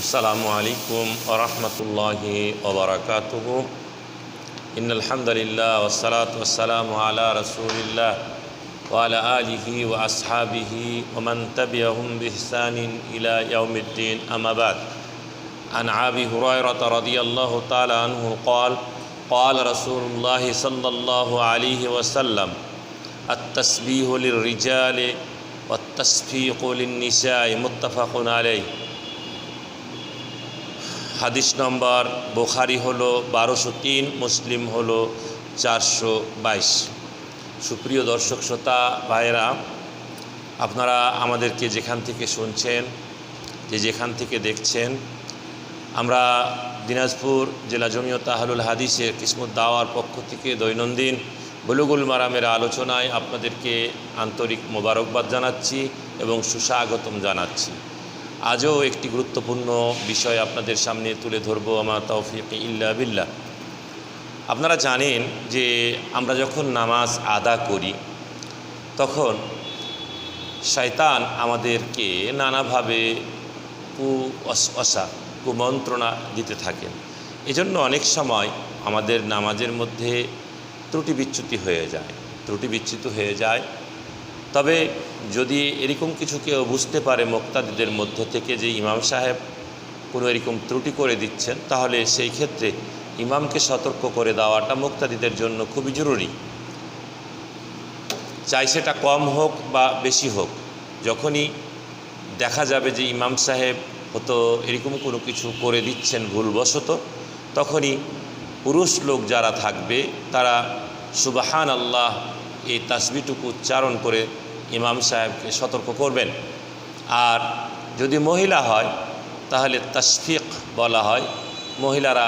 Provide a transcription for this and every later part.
السلام عليكم ورحمة الله وبركاته. إن الحمد لله والصلاة والسلام على رسول الله وعلى آله وأصحابه ومن تبعهم بإحسان إلى يوم الدين. أما بعد عن أبي هريرة رضي الله تعالى عنه قال قال رسول الله صلى الله عليه وسلم التسبيح للرجال والتصفيق للنساء متفق عليه. হাদিস নম্বর বোখারি হলো বারোশো তিন, মুসলিম হলো চারশো বাইশ। সুপ্রিয় দর্শক শ্রোতা, ভাইয়েরা, আপনারা আমাদেরকে যেখান থেকে শুনছেন, যে যেখান থেকে দেখছেন, আমরা দিনাজপুর জেলা জমিয়ত তাহলুল হাদিসের কিসমত দাওয়ার পক্ষ থেকে দৈনন্দিন বলুগুল মারামের আলোচনায় আপনাদেরকে আন্তরিক মোবারকবাদ জানাচ্ছি এবং সুস্বাগতম জানাচ্ছি। আজও একটি গুরুত্বপূর্ণ বিষয় আপনাদের সামনে তুলে ধরব আমার তৌফিক ইল্লা বিল্লাহ। আপনারা জানেন যে আমরা যখন নামাজ আদা করি, তখন শয়তান আমাদেরকে নানাভাবে কু অসা কুমন্ত্রণা দিতে থাকেন। এজন্য অনেক সময় আমাদের নামাজের মধ্যে ত্রুটি বিচ্যুতি হয়ে যায়। ত্রুটি বিচ্যুত হয়ে যায় তবে যদি এরকম কিছু কেউ বুঝতে পারে মোক্তাদিদের মধ্য থেকে যে ইমাম সাহেব কোনো এরকম ত্রুটি করে দিচ্ছেন, তাহলে সেই ক্ষেত্রে ইমামকে সতর্ক করে দেওয়াটা মোক্তাদিদের জন্য খুবই জরুরি। চাই সেটা কম হোক বা বেশি হোক। যখনই দেখা যাবে যে ইমাম সাহেব হতো এরকম কোনো কিছু করে দিচ্ছেন ভুলবশত, তখনই পুরুষ লোক যারা থাকবে, তারা সুবাহান আল্লাহ এই তাসবিটুকু উচ্চারণ করে ইমাম সাহেবকে সতর্ক করবেন। আর যদি মহিলা হয়, তাহলে তশফিক বলা হয়। মহিলারা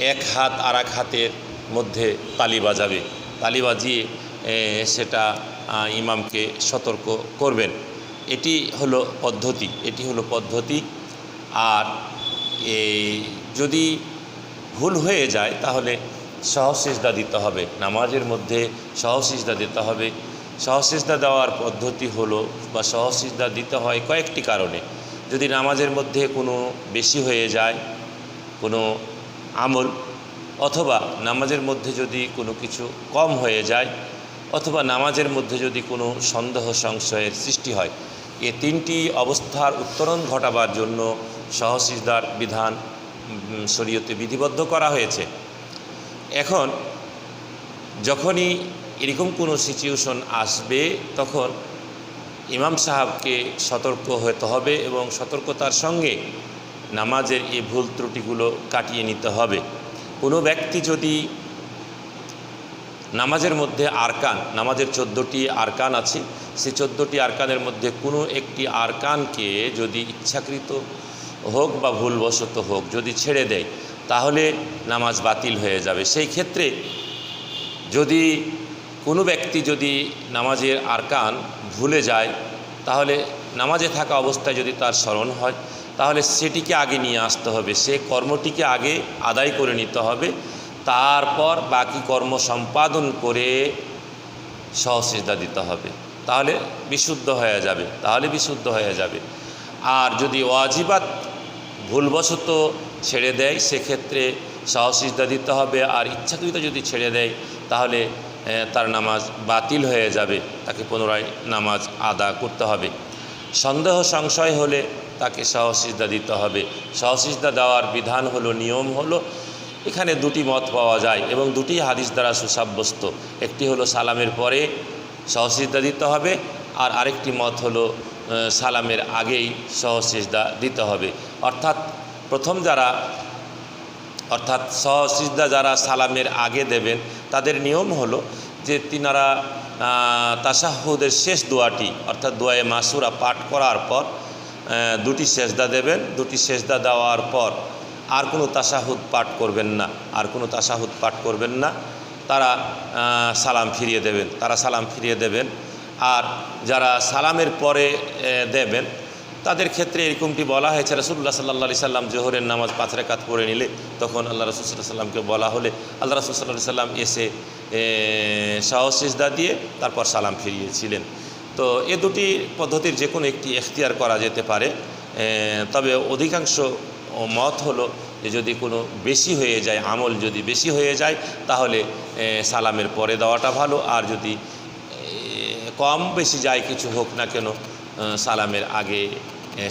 এক হাত আর এক হাতের মধ্যে তালি বাজাবে। তালি বাজিয়ে সেটা ইমামকে সতর্ক করবেন। এটি হলো পদ্ধতি, এটি হলো পদ্ধতি। আর যদি ভুল হয়ে যায়, তাহলে সহসিজদা দিতে হবে। নামাজের মধ্যে সহসিজদা দিতে হবে। সহসিজদা দেওয়ার পদ্ধতি হলো বা সহসিজদা দিতে হয় কয়েকটি কারণে। যদি নামাজের মধ্যে কোনো বেশি হয়ে যায়, কোনো আমল, অথবা নামাজের মধ্যে যদি কোনো কিছু কম হয়ে যায়, অথবা নামাজের মধ্যে যদি কোনো সন্দেহ সংশয়ের সৃষ্টি হয়, এ তিনটি অবস্থার উত্তরণ ঘটাবার জন্য সহসিজদার বিধান শরীয়তে বিধিবদ্ধ করা হয়েছে। এখন যখনই এরকম কোনো সিচুয়েশন আসবে, তখন ইমাম সাহাবকে সতর্ক হতে হবে এবং সতর্কতার সঙ্গে নামাজের এই ভুল ত্রুটিগুলো কাটিয়ে নিতে হবে। কোনো ব্যক্তি যদি নামাজের মধ্যে আরকান, নামাজের চোদ্দোটি আরকান আছে সেই চোদ্দোটি আরকানের মধ্যে কোনো একটি আরকানকে যদি ইচ্ছাকৃত হোক বা ভুলবশত হোক, যদি ছেড়ে দেয়, তাহলে নামাজ বাতিল হয়ে যাবে। সেই ক্ষেত্রে যদি কোনো ব্যক্তি যদি নামাজের আরকান ভুলে যায়, তাহলে নামাজে থাকা অবস্থায় যদি তার স্মরণ হয়, তাহলে সেটিকে আগে নিয়ে আসতে হবে। সে কর্মটিকে আগে আদায় করে নিতে হবে। তারপর বাকি কর্ম সম্পাদন করে সহসিজদা দিতে হবে। তাহলে বিশুদ্ধ হয়ে যাবে। তাহলে বিশুদ্ধ হয়ে যাবে। আর যদি ওয়াজিবাত ভুলবশত ছেড়ে দেয়, সেক্ষেত্রে সহসিজদা দিতে হবে। আর ইচ্ছাকৃত যদি ছেড়ে দেয়, তাহলে তার নামাজ বাতিল হয়ে যাবে। তাকে পুনরায় নামাজ আদা করতে হবে। সন্দেহ সংশয় হলে তাকে সহসিজদা দিতে হবে। সহসিজদা দেওয়ার বিধান হলো, নিয়ম হলো, এখানে দুটি মত পাওয়া যায় এবং দুটি হাদিস দ্বারা সুসাব্যস্ত। একটি হলো সালামের পরে সহসিজদা দিতে হবে, আর আরেকটি মত হলো সালামের আগেই সহসিজদা দিতে হবে। অর্থাৎ প্রথম যারা, অর্থাৎ সহসিজদা যারা সালামের আগে দেবেন, তাদের নিয়ম হলো যে তিনারা তাসাহুদের শেষ দোয়াটি, অর্থাৎ দোয়ায়ে মাসুরা পাঠ করার পর দুটি সেজদা দেবেন। দুটি সেজদা দেওয়ার পর আর কোনো তাসাহুদ পাঠ করবেন না, আর কোনো তাসাহুদ পাঠ করবেন না। তারা সালাম ফিরিয়ে দেবেন। তারা সালাম ফিরিয়ে দেবেন। আর যারা সালামের পরে দেবেন, তাদের ক্ষেত্রে এরকমটি বলা হয়েছে রসুল্লাহ সাল্লা সাল্লাম জোহরের নামাজ পাঁচ রেখাত পড়ে নিলে তখন আল্লাহ রসুল সাল্লাহ সাল্লামকে বলা হলে আল্লাহ রসুল সাল্লাহ সাল্লাম এসে সহসিজদা দিয়ে তারপর সালাম ফিরিয়েছিলেন। তো এ দুটি পদ্ধতির যে কোনো একটি এখতিয়ার করা যেতে পারে। তবে অধিকাংশ মত হলো যে যদি কোনো বেশি হয়ে যায়, আমল যদি বেশি হয়ে যায়, তাহলে সালামের পরে দেওয়াটা ভালো। আর যদি কম বেশি যায় কিছু হোক না কেন সালামের আগে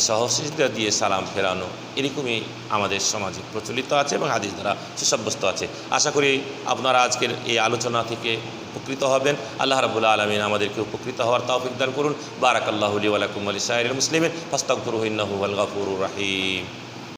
সহসিদ্ধা দিয়ে সালাম ফেরানো এরকমই আমাদের সমাজে প্রচলিত আছে এবং হাদিস দ্বারা সুসাব্যস্ত আছে। আশা করি আপনারা আজকের এই আলোচনা থেকে উপকৃত হবেন। আল্লাহ রাবুল্লাহ আলমিন আমাদেরকে উপকৃত হওয়ার তৌফিক দান করুন। বারাকাল্লাহ আলী আলাকুম আলী সাহের মুসলিমের ফাস্তাকুর হিন্নাহু আল গাফুর রাহিম।